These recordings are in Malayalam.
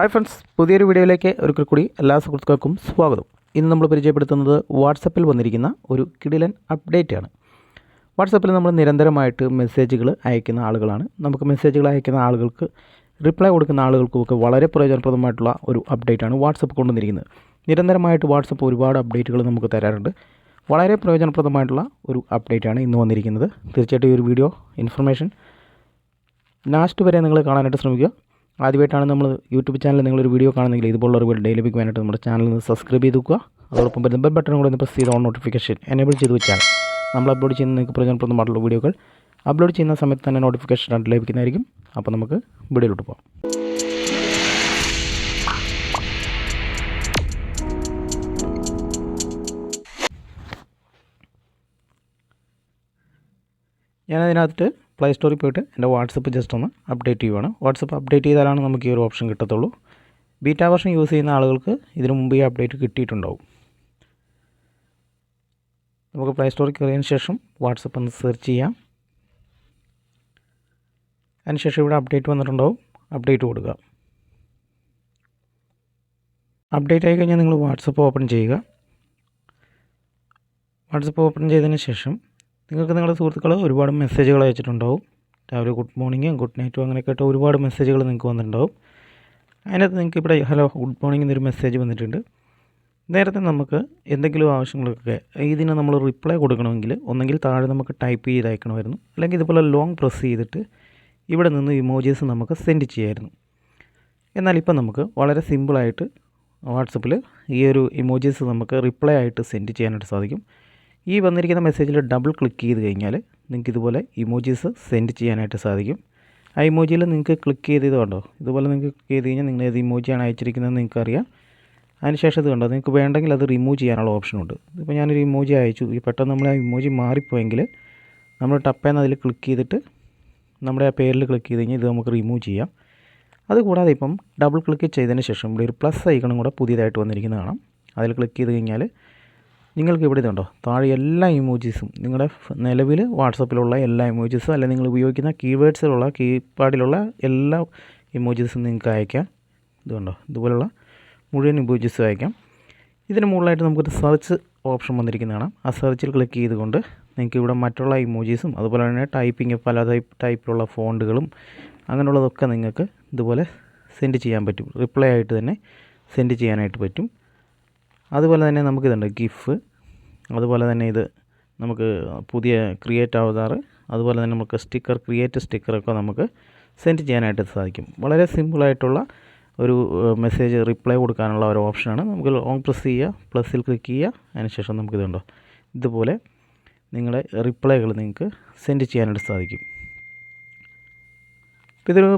ഹായ് ഫ്രണ്ട്സ് പുതിയൊരു വീഡിയോയിലേക്ക് ഒരിക്കൽ കൂടി എല്ലാ സുഹൃത്തുക്കൾക്കും സ്വാഗതം. ഇന്ന് നമ്മൾ പരിചയപ്പെടുത്തുന്നത് വാട്സപ്പിൽ വന്നിരിക്കുന്ന ഒരു കിടിലൻ അപ്ഡേറ്റ് ആണ് വാട്സപ്പിൽ നമ്മൾ നിരന്തരമായിട്ട് മെസ്സേജുകൾ അയക്കുന്ന ആളുകളാണ്. നമുക്ക് മെസ്സേജുകൾ അയക്കുന്ന ആളുകൾക്ക് റിപ്ലൈ കൊടുക്കുന്ന ആളുകൾക്കുമൊക്കെ വളരെ പ്രയോജനപ്രദമായിട്ടുള്ള ഒരു അപ്ഡേറ്റ് ആണ് വാട്സപ്പ് കൊണ്ടുവന്നിരിക്കുന്നത്. നിരന്തരമായിട്ട് വാട്സപ്പ് ഒരുപാട് അപ്ഡേറ്റുകൾ നമുക്ക് തരാറുണ്ട്. വളരെ പ്രയോജനപ്രദമായിട്ടുള്ള ഒരു അപ്ഡേറ്റ് ആണ് ഇന്ന് വന്നിരിക്കുന്നത്. തീർച്ചയായിട്ടും ഈ ഒരു വീഡിയോ ഇൻഫർമേഷൻ ലാസ്റ്റ് വരെ നിങ്ങൾ കാണാനായിട്ട് ശ്രമിക്കുക. ആദ്യമായിട്ടാണ് നമ്മൾ യൂട്യൂബ് ചാനൽ നിങ്ങളൊരു വീഡിയോ കാണുന്നെങ്കിൽ ഇതുപോലുള്ള ഒരു ഡെയിലി ലഭിക്കുവാനായിട്ട് നമ്മുടെ ചാനൽ നിന്ന് സബ്സ്ക്രൈബ് ചെയ്ത് വെക്കുക. അതോടൊപ്പം വരുന്ന ബെൽ ബട്ടൺ കൂടെ ഒന്ന് പ്രസ് ചെയ്ത് ഓൺ നോട്ടിഫിക്കേഷൻ എനേബിൾ ചെയ്ത് വെച്ചാൽ നമ്മൾ അപ്ലോഡ് ചെയ്യുന്ന നിങ്ങൾക്ക് പ്രയോജനപ്രദമായിട്ടുള്ള വീഡിയോകൾ അപ്ലോഡ് ചെയ്യുന്ന സമയത്ത് തന്നെ നോട്ടിഫിക്കേഷൻ ആയിട്ട് ലഭിക്കുന്നതായിരിക്കും. അപ്പോൾ നമുക്ക് വീഡിയോയിലോട്ട് പോകാം ഞാനതിനകത്തിട്ട് പ്ലേ സ്റ്റോറിൽ പോയിട്ട് എന്റെ വാട്സപ്പ് ജസ്റ്റ് ഒന്ന് അപ്ഡേറ്റ് ചെയ്യുവാണ്. വാട്സപ്പ് അപ്ഡേറ്റ് ചെയ്താലാണ് നമുക്ക് ഈ ഒരു ഓപ്ഷൻ കിട്ടത്തുള്ളൂ. ബീറ്റാ വെർഷൻ യൂസ് ചെയ്യുന്ന ആളുകൾക്ക് ഇതിനു മുമ്പ് ഈ അപ്ഡേറ്റ് കിട്ടിയിട്ടുണ്ടാവും. നമുക്ക് പ്ലേ സ്റ്റോറിൽ കയറിയതിന് ശേഷം വാട്സപ്പ് ഒന്ന് സെർച്ച് ചെയ്യാം. അതിനുശേഷം ഇവിടെ അപ്ഡേറ്റ് വന്നിട്ടുണ്ടാവും. അപ്ഡേറ്റ് കൊടുക്കുക അപ്ഡേറ്റ് ആയി കഴിഞ്ഞാൽ നിങ്ങൾ വാട്സപ്പ് ഓപ്പൺ ചെയ്യുക. വാട്സപ്പ് ഓപ്പൺ ചെയ്തതിന് ശേഷം നിങ്ങൾക്ക് നിങ്ങളുടെ സുഹൃത്തുക്കൾ ഒരുപാട് മെസ്സേജുകൾ അയച്ചിട്ടുണ്ടാവും. രാവിലെ ഗുഡ് മോർണിംഗും ഗുഡ് നൈറ്റും അങ്ങനെയൊക്കെ ആയിട്ട് ഒരുപാട് മെസ്സേജുകൾ നിങ്ങൾക്ക് വന്നിട്ടുണ്ടാവും. അതിനകത്ത് നിങ്ങൾക്ക് ഇവിടെ ഹലോ ഗുഡ് മോർണിംഗ് എന്നൊരു മെസ്സേജ് വന്നിട്ടുണ്ട്. നേരത്തെ നമുക്ക് എന്തെങ്കിലും ആവശ്യങ്ങളൊക്കെ ഇതിന് നമ്മൾ റിപ്ലൈ കൊടുക്കണമെങ്കിൽ ഒന്നെങ്കിൽ താഴെ നമുക്ക് ടൈപ്പ് ചെയ്ത് അയക്കണമായിരുന്നു അല്ലെങ്കിൽ ഇതുപോലെ ലോങ് പ്രസ് ചെയ്തിട്ട് ഇവിടെ നിന്ന് ഇമോജീസ് നമുക്ക് സെൻഡ് ചെയ്യായിരുന്നു. എന്നാൽ ഇപ്പം നമുക്ക് വളരെ സിമ്പിളായിട്ട് വാട്സപ്പിൽ ഈ ഒരു ഇമോജീസ് നമുക്ക് റിപ്ലൈ ആയിട്ട് സെൻഡ് ചെയ്യാനായിട്ട് സാധിക്കും. ഈ വന്നിരിക്കുന്ന മെസ്സേജിൽ ഡബിൾ ക്ലിക്ക് ചെയ്ത് കഴിഞ്ഞാൽ നിങ്ങൾക്ക് ഇതുപോലെ ഇമോജീസ് സെൻഡ് ചെയ്യാനായിട്ട് സാധിക്കും. ആ ഇമോജിയിൽ നിങ്ങൾക്ക് ക്ലിക്ക് ചെയ്ത് ഇത് കണ്ടോ? ഇതുപോലെ നിങ്ങൾക്ക് ക്ലിക്ക് ചെയ്ത് കഴിഞ്ഞാൽ നിങ്ങൾ ഏത് ഇമോജിയാണ് അയച്ചിരിക്കുന്നത് നിങ്ങൾക്ക് അറിയാം അതിനുശേഷം ഇത് കണ്ടോ? നിങ്ങൾക്ക് വേണ്ടെങ്കിൽ അത് റിമൂവ് ചെയ്യാനുള്ള ഓപ്ഷനുണ്ട് ഇപ്പോൾ ഞാനൊരു ഇമോജി അയച്ചു. ഈ പെട്ടെന്ന് നമ്മൾ ആ ഇമോജി മാറിപ്പോയെങ്കിൽ നമ്മൾ ടപ്പേന്ന് അതിൽ ക്ലിക്ക് ചെയ്തിട്ട് നമ്മുടെ ആ പേരിൽ ക്ലിക്ക് ചെയ്ത് കഴിഞ്ഞാൽ ഇത് നമുക്ക് റിമൂവ് ചെയ്യാം. അതുകൂടാതെ ഇപ്പം ഡബിൾ ക്ലിക്ക് ചെയ്തതിന് ശേഷം ഇവിടെ ഒരു പ്ലസ് ഐക്കണും കൂടെ പുതിയതായിട്ട് വന്നിരിക്കുന്നത് കാണാം അതിൽ ക്ലിക്ക് ചെയ്ത് കഴിഞ്ഞാൽ നിങ്ങൾക്ക് ഇവിടെ ഇതുണ്ടോ? താഴെ എല്ലാ ഇമോജീസും നിങ്ങളുടെ നിലവിൽ വാട്സപ്പിലുള്ള എല്ലാ ഇമോജീസും അല്ലെങ്കിൽ നിങ്ങൾ ഉപയോഗിക്കുന്ന കീവേഡ്സിലുള്ള കീപാഡിലുള്ള എല്ലാ ഇമോജീസും നിങ്ങൾക്ക് അയക്കാം. ഇതുണ്ടോ? ഇതുപോലുള്ള മുഴുവൻ ഇമോജീസും അയക്കാം. ഇതിന് മുകളിലായിട്ട് നമുക്കൊരു സെർച്ച് ഓപ്ഷൻ വന്നിരിക്കുന്നതാണ് ആ സെർച്ചിൽ ക്ലിക്ക് ചെയ്തുകൊണ്ട് നിങ്ങൾക്ക് ഇവിടെ മറ്റുള്ള ഇമോജീസും അതുപോലെ തന്നെ ടൈപ്പിംഗ് പല ടൈപ്പ് ടൈപ്പിലുള്ള ഫോണ്ടുകളും അങ്ങനെയുള്ളതൊക്കെ നിങ്ങൾക്ക് ഇതുപോലെ സെൻഡ് ചെയ്യാൻ പറ്റും. റിപ്ലൈ ആയിട്ട് തന്നെ സെൻഡ് ചെയ്യാനായിട്ട് പറ്റും. അതുപോലെ തന്നെ നമുക്കിതുണ്ട് ഗിഫ് അതുപോലെ തന്നെ ഇത് നമുക്ക് പുതിയ ക്രിയേറ്റ് അവതാർ അതുപോലെ തന്നെ നമുക്ക് സ്റ്റിക്കർ ക്രിയേറ്റ് സ്റ്റിക്കറൊക്കെ നമുക്ക് സെൻഡ് ചെയ്യാനായിട്ട് സാധിക്കും. വളരെ സിമ്പിളായിട്ടുള്ള ഒരു മെസ്സേജ് റിപ്ലൈ കൊടുക്കാനുള്ള ഒരു ഓപ്ഷനാണ് നമുക്ക് ലോങ് പ്രസ് ചെയ്യുക പ്ലസ്സിൽ ക്ലിക്ക് ചെയ്യുക അതിനുശേഷം നമുക്കിതുണ്ടോ. ഇതുപോലെ നിങ്ങളുടെ റിപ്ലൈകൾ നിങ്ങൾക്ക് സെൻഡ് ചെയ്യാനായിട്ട് സാധിക്കും. ഇതൊരു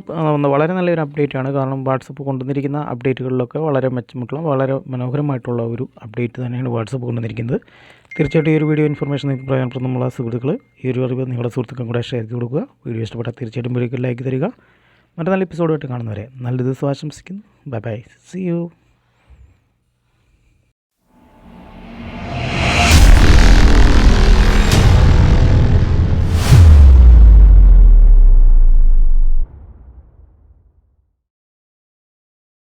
വളരെ നല്ലൊരു അപ്ഡേറ്റ് ആണ് കാരണം വാട്സപ്പ് കൊണ്ടുവന്നിരിക്കുന്ന അപ്ഡേറ്റുകളിലൊക്കെ വളരെ മെച്ചമായിട്ടുള്ള വളരെ മനോഹരമായിട്ടുള്ള ഒരു അപ്ഡേറ്റ് തന്നെയാണ് വാട്സപ്പ് കൊണ്ടുവന്നിരിക്കുന്നത്. തീർച്ചയായിട്ടും ഈ ഒരു വീഡിയോ ഇൻഫർമേഷൻ നിങ്ങൾക്ക് പ്രയോജനപ്രദമുള്ള സുഹൃത്തുക്കൾ ഈ ഒരു അറിവ് നിങ്ങളുടെ സുഹൃത്തുക്കളും കൂടെ ഷെയർ ചെയ്ത് കൊടുക്കുക. വീഡിയോ ഇഷ്ടപ്പെട്ടാൽ തീർച്ചയായിട്ടും വീഡിയോക്ക് ലൈക്ക് തരിക. മറ്റു നല്ല എപ്പിസോഡുമായിട്ട് കാണുന്നവരെ നല്ല ദിവസം ആശംസിക്കുന്നു. Bye bye C U